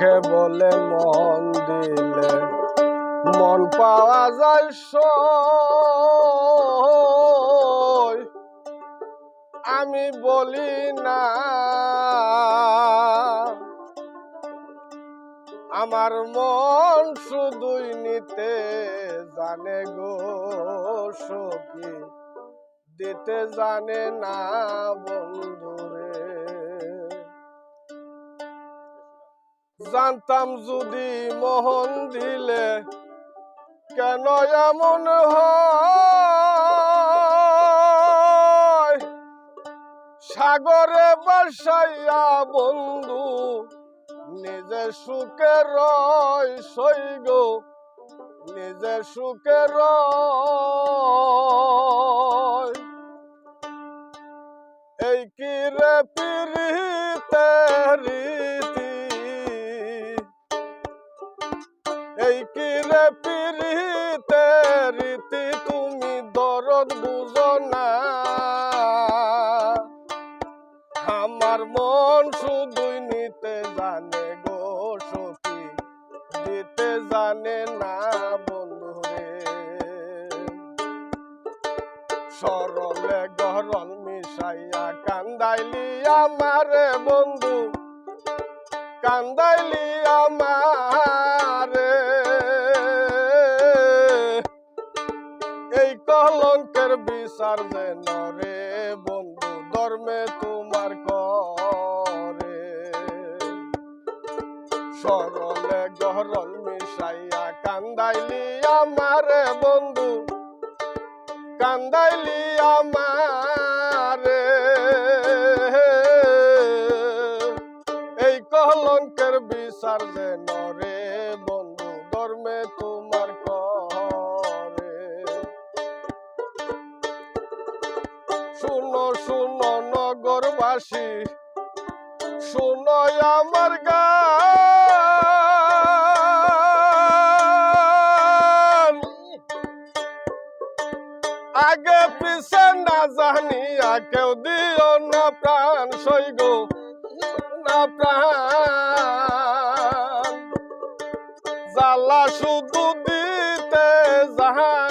মুখে বলে মন দিলে, মন পাওয়া যায়। আমি বলি না, আমার মন শুধুই নিতে জানে গো সখী, দিতে জানে না বন্ধুরে জানতাম যদি মোহন দিলে কেন এমন হয়? সাগরে বন্ধু, নিজে সুখে রয় সই গো, নিজে সুখে রয়। এই কি রে পিরিতে পিরিতে রীতি তুমি দরদ বুঝো না। আমার মন শুধুই নিতে জানে গো সখী, দিতে জানে না বন্ধু রে। সরলে গরল মিশাইয়া কান্দাইলি আমারে বন্ধু, কান্দাইলি আমারে কলঙ্কের বিচার যেন রে বন্ধু, ধর্মে তোমার করে। সরলে গরল মিশাইয়া কান্দাইলি আমারে বন্ধু, কান্দাইলি আমারে। এই কলঙ্কের বিচার যেন রে বন্ধু, ধর্মে তোমার শুনো নগরবাসী শুনো আমার আগে পিছে না জানিয়া কেউ দিও না প্রাণ সইগ না প্রাণ। জ্বালা শুধু দিতে জানে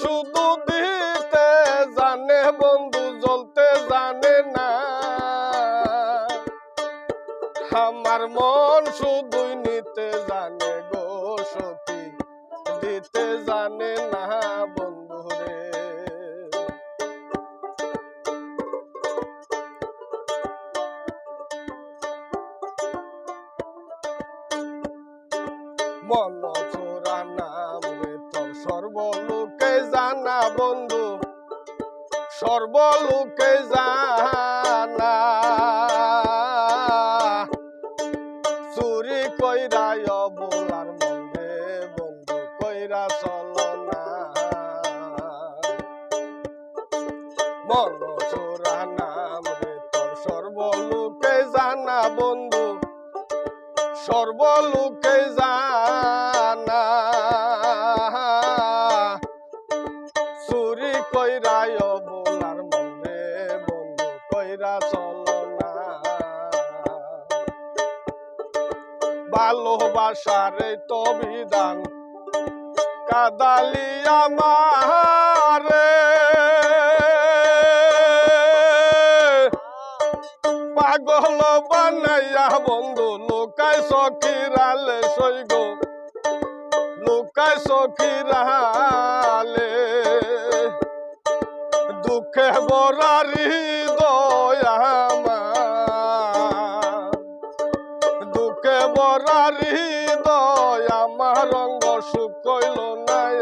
শুধু দিতে জানে, বন্ধু জ্বলতে জানে না। আমার মন শুধুই নিতে জানে গো সখী, দিতে জানে না বন্ধু রে। মন চোরা নাম রে তোর সর্বলোকে জানা বন্ধু, সর্বলোকে জানা। চুরি কইরা বলার মন্দে বন্ধু কইরা চলনা মন চোরা নাম সর্বলোকে জানা বন্ধু, সর্বলোকে জানা। ভালোবাসার তো বিধান, কাদালি আমারে। পাগল বানাইয়া বন্ধু লোকাই সখিরালে সইগ লোকাই সখিরালে দুঃখে বরারি দয়ামা বরারি হৃদয় আমার রঙ্গ সুখ কইল আমার